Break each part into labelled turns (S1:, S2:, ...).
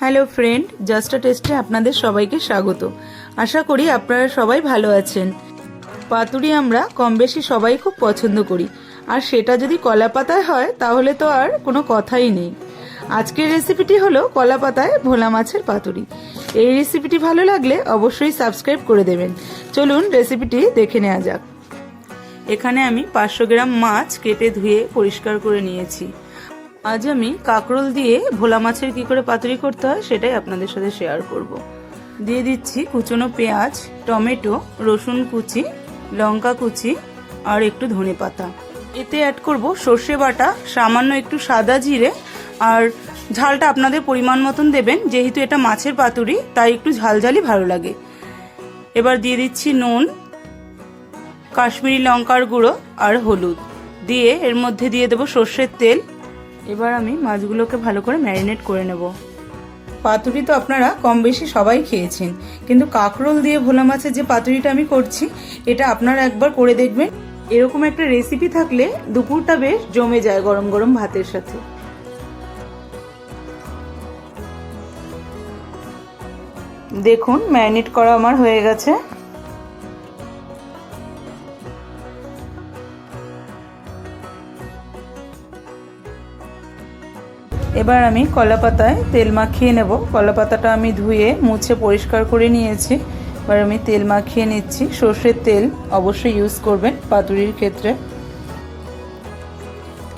S1: Hello friend জাস্টা টেস্টে আপনাদের সবাইকে স্বাগত। আশা করি আপনারা সবাই ভালো আছেন। পাতুরি আমরা কম বেশি সবাই খুব পছন্দ করি। আর সেটা যদি কলা পাতায় হয়, তাহলে তো আর কোনো কথাই নেই। আজকের রেসিপিটি হলো কলা পাতায় ভোলা মাছের পাতুরি। এই রেসিপিটি ভালো লাগলে অবশ্যই সাবস্ক্রাইব করে দেবেন। চলুন রেসিপিটি দেখে নেওয়া যাক। এখানে আমি পাঁচশো গ্রাম মাছ কেটে ধুয়ে পরিষ্কার করে নিয়েছি। আজ আমি কাঁকরোল দিয়ে ভোলা মাছের কি করে পাতুরি করতে হয় সেটাই আপনাদের সাথে শেয়ার করব। দিয়ে দিচ্ছি কুচনো পেঁয়াজ, টমেটো, রসুন কুচি, লঙ্কা কুচি আর একটু ধনে পাতা। এতে অ্যাড করব সর্ষে বাটা, সামান্য একটু সাদা জিরে আর ঝালটা আপনাদের পরিমাণ মতন দেবেন, যেহেতু এটা মাছের পাতুরি, তাই একটু ঝালঝালি ভালো লাগে। এবার দিয়ে দিচ্ছি নুন, কাশ্মীরি লঙ্কার গুঁড়ো আর হলুদ। দিয়ে এর মধ্যে দিয়ে দেবো সর্ষের তেল এবার আমি মাছগুলোকে ভালো করে ম্যারিনেট করে নেব। পাতুরি তো আপনারা কম বেশি সবাই খেয়েছেন, কিন্তু কাঁকরোল দিয়ে ভোলা মাছের যে পাতুরিটা আমি করছি, এটা আপনারা একবার করে দেখবেন। এরকম একটা রেসিপি থাকলে দুপুরটা বেশ জমে যায় গরম গরম ভাতের সাথে। দেখুন, ম্যারিনেট করা আমার হয়ে গেছে। এবার আমি কলা পাতায় তেল মাখিয়ে নেব। কলা পাতাটা আমি ধুয়ে, মুছে পরিষ্কার করে নিয়েছি। এবার আমি তেল মাখিয়ে নিচ্ছি। সর্ষের তেল অবশ্যই ইউজ করবেন পাতুরির ক্ষেত্রে।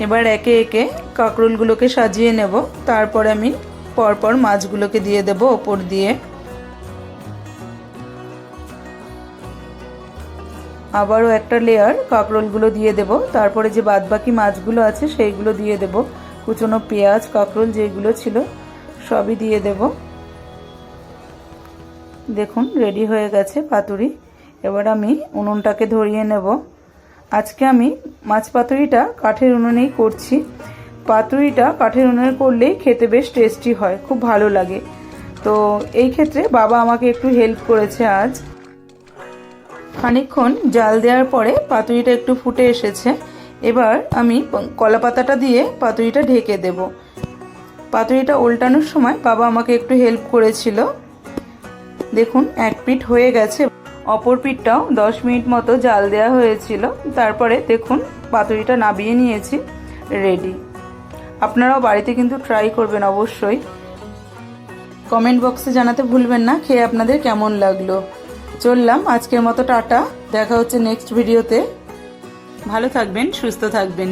S1: এবার একে একে কাঁকরোলগুলোকে সাজিয়ে নেব। তারপর আমি পরপর মাছগুলোকে দিয়ে দেব ওপর দিয়ে। আবারও একটা লেয়ার কাঁকরোলগুলো দিয়ে দেব। তারপরে যে বাদবাকি মাছগুলো আছে সেইগুলো দিয়ে দেবো। কুচনো পেঁয়াজ, কাঁকরোল যেগুলো ছিল, সবই দিয়ে দেব। দেখুন রেডি হয়ে গেছে পাতুরি। এবার আমি উনুনটাকে ধরিয়ে নেব। আজকে আমি মাছ পাতুরিটা কাঠের উনুনেই করছি। পাতুরিটা কাঠের উনুনে করলেই খেতে বেশ টেস্টি হয়, খুব ভালো লাগে। তো এই ক্ষেত্রে বাবা আমাকে একটু হেল্প করেছে আজ। খানিকক্ষণ জাল দেওয়ার পরে পাতুরিটা একটু ফুটে এসেছে। এবার আমি কলা পাতাটা দিয়ে পাতুরিটা ঢেকে দেব। পাতুরিটা উল্টানোর সময় বাবা আমাকে একটু হেল্প করেছিল। দেখুন, এক পিঠ হয়ে গেছে। অপর পিঠটাও দশ মিনিট মতো জাল দেওয়া হয়েছিল। তারপরে দেখুন, পাতুরিটা নাবিয়ে নিয়েছি রেডি আপনারাও বাড়িতে কিন্তু ট্রাই করবেন অবশ্যই। কমেন্ট বক্সে জানাতে ভুলবেন না। খেয়ে আপনাদের কেমন লাগল? চললাম। আজকের মতো টাটা। দেখা হচ্ছে নেক্সট ভিডিওতে ভালো থাকবেন সুস্থ থাকবেন।